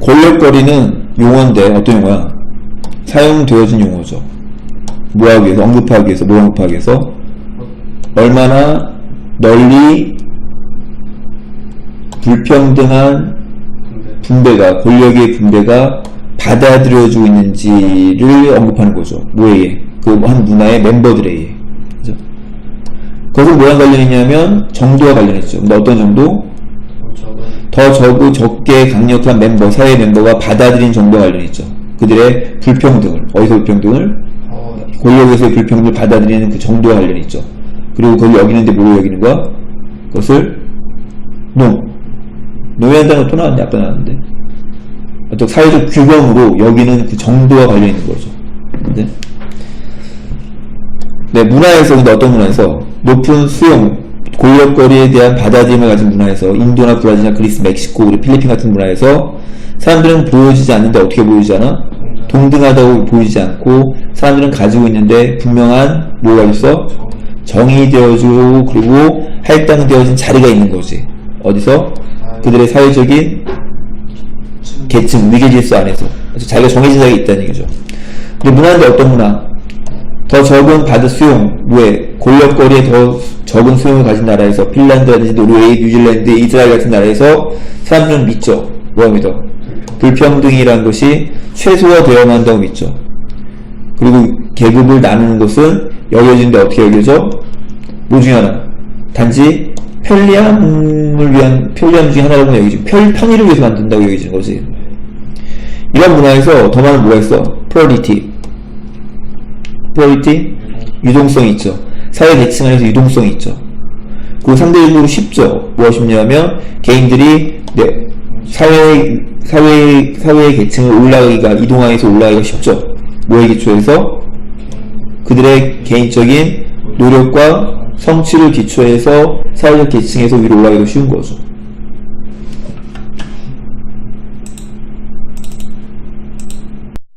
권력 권력거리는 용어인데 어떤 용어야? 사용되어진 용어죠. 뭐 하기 위해서? 언급하기 위해서, 뭐 언급하기 위해서? 얼마나 널리 불평등한 분배가, 권력의 분배가 받아들여지고 있는지를 언급하는 거죠. 뭐에 의해? 그 한 문화의 멤버들에 의해. 그것은 뭐랑 관련이 있냐면 정도와 관련있죠. 근데 어떤 정도? 더 적고 적게 강력한 멤버, 사회 멤버가 받아들인 정도와 관련이 있죠. 그들의 불평등을, 어디서 불평등을? 어 권력에서의 불평등을 받아들이는 그 정도와 관련이 있죠. 그리고 그걸 여기는데 뭐로 여기는 거야? 그것을 농. 노예한다는 또 나왔는데, 아까 나왔는데. 어떤 사회적 규범으로 여기는 그 정도와 관련이 있는 거죠. 네? 네, 문화에서, 근데 어떤 문화에서? 높은 수용, 권력거리에 대한 받아들임을 가진 문화에서, 인도나 브라질이나 그리스, 멕시코, 우리 필리핀 같은 문화에서, 사람들은 보여지지 않는데 어떻게 보이지 않아? 동등하다고 보이지 않고, 사람들은 가지고 있는데, 분명한, 뭐가 있어? 정의 되어지고, 그리고 할당되어진 자리가 있는 거지. 어디서? 그들의 사회적인 계층, 위계질서 안에서. 그래서 자기가 정해진 자리가 있다는 얘기죠. 근데 문화인데 어떤 문화? 더 적은 받을 수용, 왜? 권력거리에 더 적은 수용을 가진 나라에서, 핀란드라든지 노르웨이, 뉴질랜드, 이스라엘 같은 나라에서 사람들은 믿죠. 믿어? 불평등이라는 것이 최소화되어야 한다고 믿죠. 그리고 계급을 나누는 것은 여겨지는데 어떻게 여겨져? 뭐 중에 하나? 단지 편리함을 위한, 편리함 중에 하나라고 여기지. 편, 편의를 위해서 만든다고 여겨지는 거지. 이런 문화에서 더 많은 뭐가 있어? 프로리티. 프로리티? 유동성이 있죠. 사회 계층 안에서 유동성이 있죠. 그리고 상대적으로 쉽죠. 무엇 쉽냐면 개인들이 네, 사회 사회 사회 계층을 올라가기가 이동하기서 올라가기가 쉽죠. 뭐에 기초해서 그들의 개인적인 노력과 성취를 기초해서 사회적 계층에서 위로 올라가기가 쉬운 거죠.